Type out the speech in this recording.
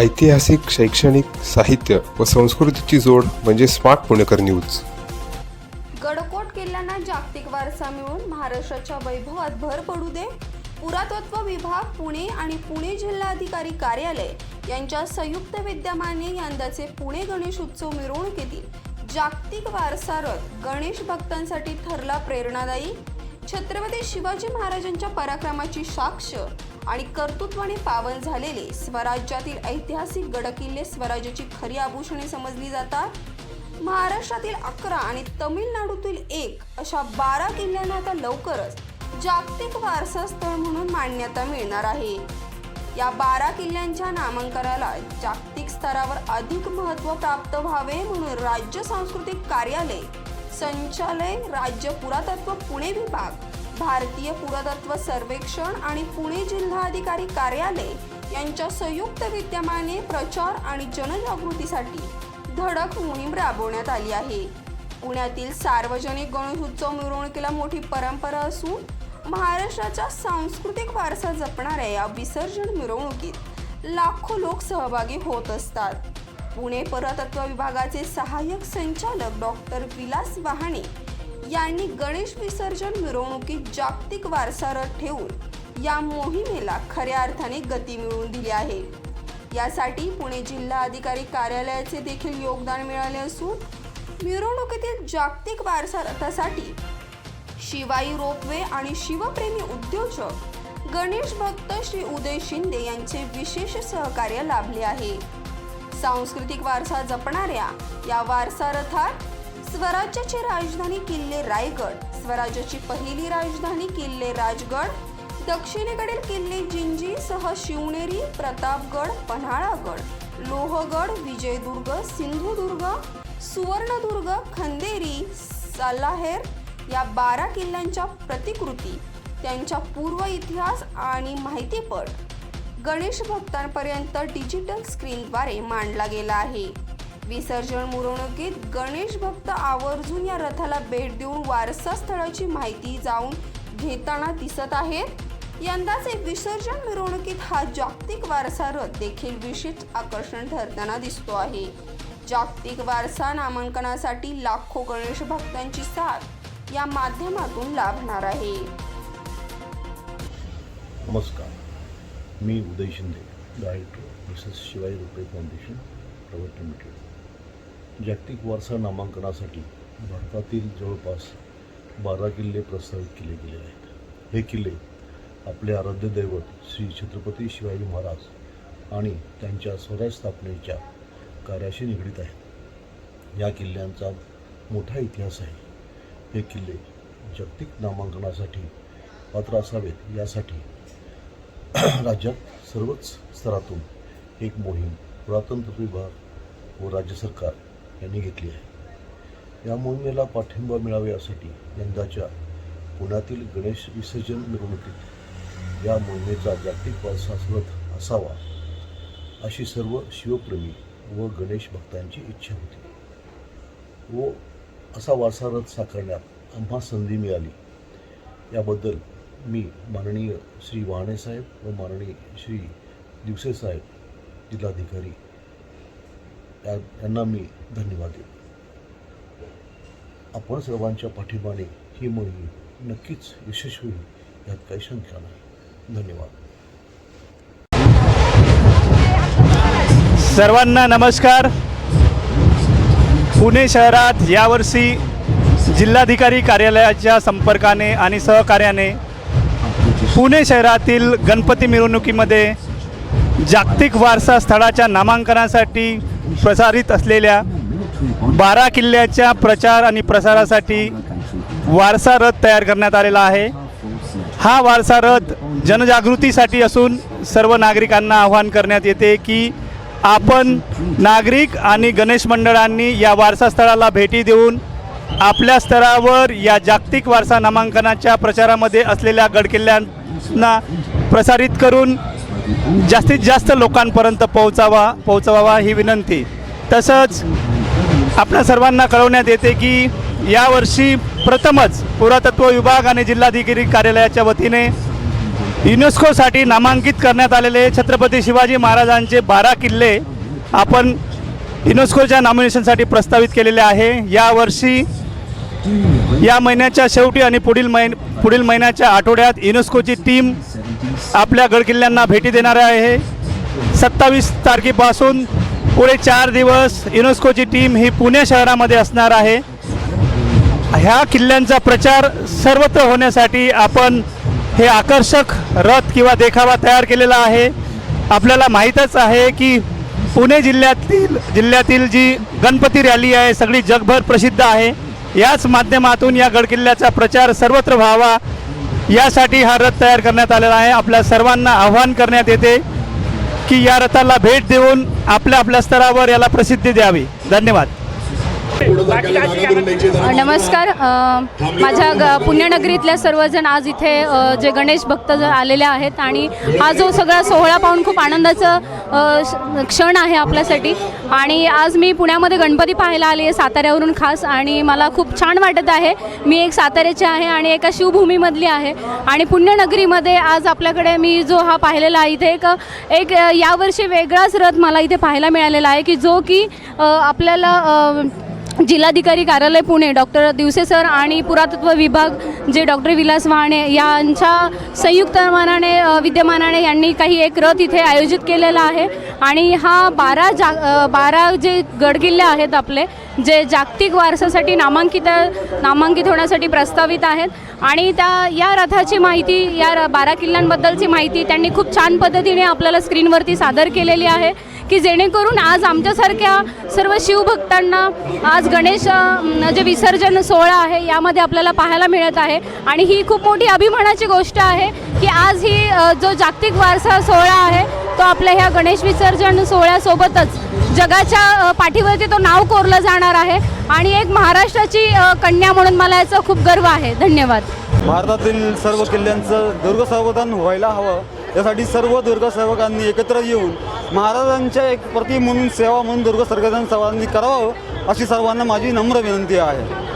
ऐतिहासिक शैक्षणिक साहित्य व संस्कृतीची जोड म्हणजे स्मार्ट पुणेकर न्यूज. गडकोट किल्ल्यांना जागतिक वारसा मिळून महाराष्ट्राच्या वैभवात भर पडू दे. पुरातत्व विभाग पुणे आणि पुणे जिल्हाधिकारी कार्यालय यांच्या संयुक्त विद्यमाने यंदाचे पुणे गणेश उत्सव मिरवणुकीतील जागतिक वारसा रथ गणेश भक्तांसाठी ठरला प्रेरणादायी. छत्रपती शिवाजी महाराजांच्या पराक्रमाची साक्ष आणि कर्तृत्वाने पावन झालेले स्वराज्यातील ऐतिहासिक गडकिल्ले स्वराज्याची खरी आभूषणे समजली जातात. महाराष्ट्रातील अकरा आणि तमिळनाडूतील एक अशा बारा किल्ल्यांना आता लवकरच जागतिक वारसा स्थळ म्हणून मान्यता मिळणार आहे. या बारा किल्ल्यांच्या नामांकनाला जागतिक स्तरावर अधिक महत्त्व प्राप्त व्हावे म्हणून राज्य सांस्कृतिक कार्यालय संचालय राज्य पुरातत्व पुणे विभाग भारतीय पुरातत्व सर्वेक्षण आणि पुणे जिल्हाधिकारी कार्यालय यांच्या संयुक्त विद्यमाने प्रचार आणि जनजागृतीसाठी धडक मोहीम राबवण्यात आली आहे. पुण्यातील सार्वजनिक गणेश उत्सव मिरवणुकीला मोठी परंपरा असून महाराष्ट्राचा सांस्कृतिक वारसा जपणाऱ्या या विसर्जन मिरवणुकीत लाखो लोक सहभागी होत असतात. पुणे पुरातत्व विभागाचे सहाय्यक संचालक डॉक्टर विलास वहाणे यांनी गणेश विसर्जन मिरवणुकीत जागतिक वारसा रथ ठेवून या मोहिमेला खऱ्या अर्थाने गती मिळवून दिली आहे. यासाठी पुणे जिल्हा अधिकारी कार्यालयाचे देखील योगदान मिळाले असून मिरवणुकीतील जागतिक वारसा रथासाठी शिवाई रोपवे आणि शिवप्रेमी उद्योजक गणेश भक्त श्री उदय शिंदे यांचे विशेष सहकार्य लाभले आहे. सांस्कृतिक वारसा जपणाऱ्या या वारसा रथात स्वराज्याची राजधानी किल्ले रायगड. स्वराज्याची पहिली राजधानी किल्ले राजगड. दक्षिणेकडील किल्ले जिंजी सह शिवनेरी प्रतापगड पन्हाळागड. लोहगड विजयदुर्ग सिंधुदुर्ग सुवर्णदुर्ग खंदेरी सलाहेर या बारा किल्ल्यांच्या प्रतिकृती त्यांच्या पूर्व इतिहास आणि माहितीपट गणेश भक्तांपर्यंत डिजिटल स्क्रीनद्वारे मांडला गेला आहे. विसर्जन मिरवणुकीत गणेश भक्त आवर्जून या रथाला भेट देऊन वारसा स्थळाची माहिती जाऊन घेताना दिसत आहेत. यंदाचे विसर्जन मिरवणुकीत हा जागतिक वारसा रथ देखील विशेष आकर्षण ठरताना दिसतो आहे. जागतिक वारसा नामांकनासाठी लाखो गणेश भक्तांची साथ या माध्यमातून लाभणार आहे. नमस्कार. मी उदय शिंदे डायरेक्टर मिसेस शिवाई रुपे फाउंडेशन प्रवर्तन लिमिटेड जागतिक वारसा नामांकनासाठी भारतातील जवळपास बारा किल्ले प्रस्तावित केले गेले आहेत. हे किल्ले आपले आराध्य दैवत श्री छत्रपती शिवाजी महाराज आणि त्यांच्या स्वराज स्थापनेच्या कार्याशी निगडीत आहेत. या किल्ल्यांचा मोठा इतिहास आहे. हे किल्ले जागतिक नामांकनासाठी पात्र असावेत यासाठी राज्यात सर्वच स्तरातून एक मोहीम पुरातनत्व विभाग व राज्य सरकार यांनी घेतली आहे. या मोहिमेला पाठिंबा मिळावा यासाठी यंदाच्या पुण्यातील गणेश विसर्जन मिरवणुकीत या मोहिमेचा जागतिक वारसा रथ असावा अशी सर्व शिवप्रेमी व गणेश भक्तांची इच्छा होती. व असा वारसा रथ साकारण्यात आम्हा संधी मिळाली. याबद्दल मी माननीय श्री वाहनेसाहेब व माननीय श्री दिवसेसाहेब जिल्हाधिकारी या यांना मी धन्यवाद देतो. आपण सर्वांच्या पाठिंबाने ही मोहीम नक्कीच यशस्वी होईल यात काही शंका नाही. धन्यवाद. सर्वांना नमस्कार. पुणे शहरात यावर्षी जिल्हाधिकारी कार्यालयाच्या संपर्काने आणि सहकार्याने पुणे शहरातील गणपती मिरवणुकीमध्ये जागतिक वारसा स्थळाच्या नामांकनासाठी प्रसारित असलेल्या बारा किल्ल्याच्या प्रचार आणि प्रसारासाठी वारसा रथ तयार करण्यात आलेला आहे. हा वारसा रथ जनजागृतीसाठी असून सर्व नागरिकांना आवाहन करण्यात येते की आपण नागरिक आणि गणेश मंडळांनी या वारसास्थळाला भेटी देऊन आपल्या स्तरावर या जागतिक वारसा नामांकनाच्या प्रचारामध्ये असलेल्या गडकिल्ल्यांना प्रसारित करून जास्तीत जास्त लोकांपर्यंत पोहोचावा पोहोचवावा ही विनंती. तसंच आपल्या सर्वांना कळवण्यात येते की यावर्षी प्रथमच पुरातत्व विभाग आणि जिल्हाधिकारी कार्यालयाच्या वतीने युनेस्कोसाठी नामांकित करण्यात आलेले छत्रपती शिवाजी महाराजांचे बारा किल्ले आपण युनेस्कोच्या नॉमिनेशनसाठी प्रस्तावित केलेले आहे. यावर्षी या महिन्याच्या शेवटी आणि पुढील महिन पुढील महिन्याच्या आठवड्यात युनेस्कोची टीम आपल्या गडकिल्ल्यांना भेटी देणार आहे. सत्तावीस तारखेपासून पुढे चार दिवस युनेस्कोची टीम ही पुणे शहरामध्ये असणार आहे. ह्या किल्ल्यांचा प्रचार सर्वत्र होण्यासाठी आपण हे आकर्षक रथ किंवा देखावा तयार केलेला आहे. आपल्याला माहीतच आहे की पुणे जिल्ह्यातील जिल्ह्यातील जी गणपती रॅली आहे सगळी जगभर प्रसिद्ध आहे. याच माध्यमातून या गडकिल्ल्याचा प्रचार सर्वत्र व्हावा. यासाठी हा रथ तयार करण्यात आलेला आहे. आपल्या सर्वांना आव्हान करण्यात येते की या रथाला भेट देऊन आपल्या आपल्या स्तरावर याला प्रसिद्धी द्यावी. धन्यवाद. नमस्कार माझ्या ग पुण्यनगरीतल्या सर्वजण आज इथे जे गणेश भक्त आलेले आहेत आणि हा जो सगळा सोहळा पाहून खूप आनंदाचा क्षण आहे आपल्यासाठी. आणि आज मी पुण्यामध्ये गणपती पाहायला आली आहे साताऱ्यावरून खास आणि मला खूप छान वाटत आहे. मी एक साताऱ्याची आहे आणि एका शिवभूमीमधली आहे. आणि पुण्यनगरीमध्ये आज आपल्याकडे मी जो हा पाहिलेला आहे इथे एक एक यावर्षी वेगळाच रथ मला इथे पाहायला मिळालेला आहे की जो की आपल्याला जिल्हाधिकारी कार्यालय पुणे डॉक्टर दिवसे सर आणि पुरातत्व विभाग जे डॉक्टर विलास वहाणे यांच्या संयुक्त मानाने विद्यमानाने यांनी काही एक रथ इथे आयोजित केलेला आहे. आणि हा बारा जा बारा जे गडकिल्ले आहेत आपले जे जागतिक वारसासाठी नामांकित नामांकित होण्यासाठी प्रस्तावित आहेत. आणि त्या या रथाची माहिती या र- बारा किल्ल्यांबद्दलची माहिती त्यांनी खूप छान पद्धतीने आपल्याला स्क्रीनवरती सादर केलेली आहे की जेणेकरून आज आमच्यासारख्या सर्व शिवभक्तांना आज गणेश जे विसर्जन सोहळा आहे यामध्ये आपल्याला पाहायला मिळत आहे. आणि ही खूप मोठी अभिमानाची गोष्ट आहे की आज ही जो जागतिक वारसा सोहळा आहे तो आपल्या ह्या गणेश विसर्जन सोहळ्यासोबतच जगाच्या पाठीवरती तो नाव कोरलं जाणार आहे. आणि एक महाराष्ट्राची कन्या म्हणून मला याचा खूप गर्व आहे. धन्यवाद. भारतातील सर्व किल्ल्यांचं दुर्ग संवर्धन व्हायला हवं. यासाठी सर्व दुर्ग सेवकांनी एकत्र येऊन महाराजांच्या एक प्रति म्हणून सेवा म्हणून दुर्ग संवर्धन सर्वांनी करावं अशी सर्वांना माझी नम्र विनंती आहे.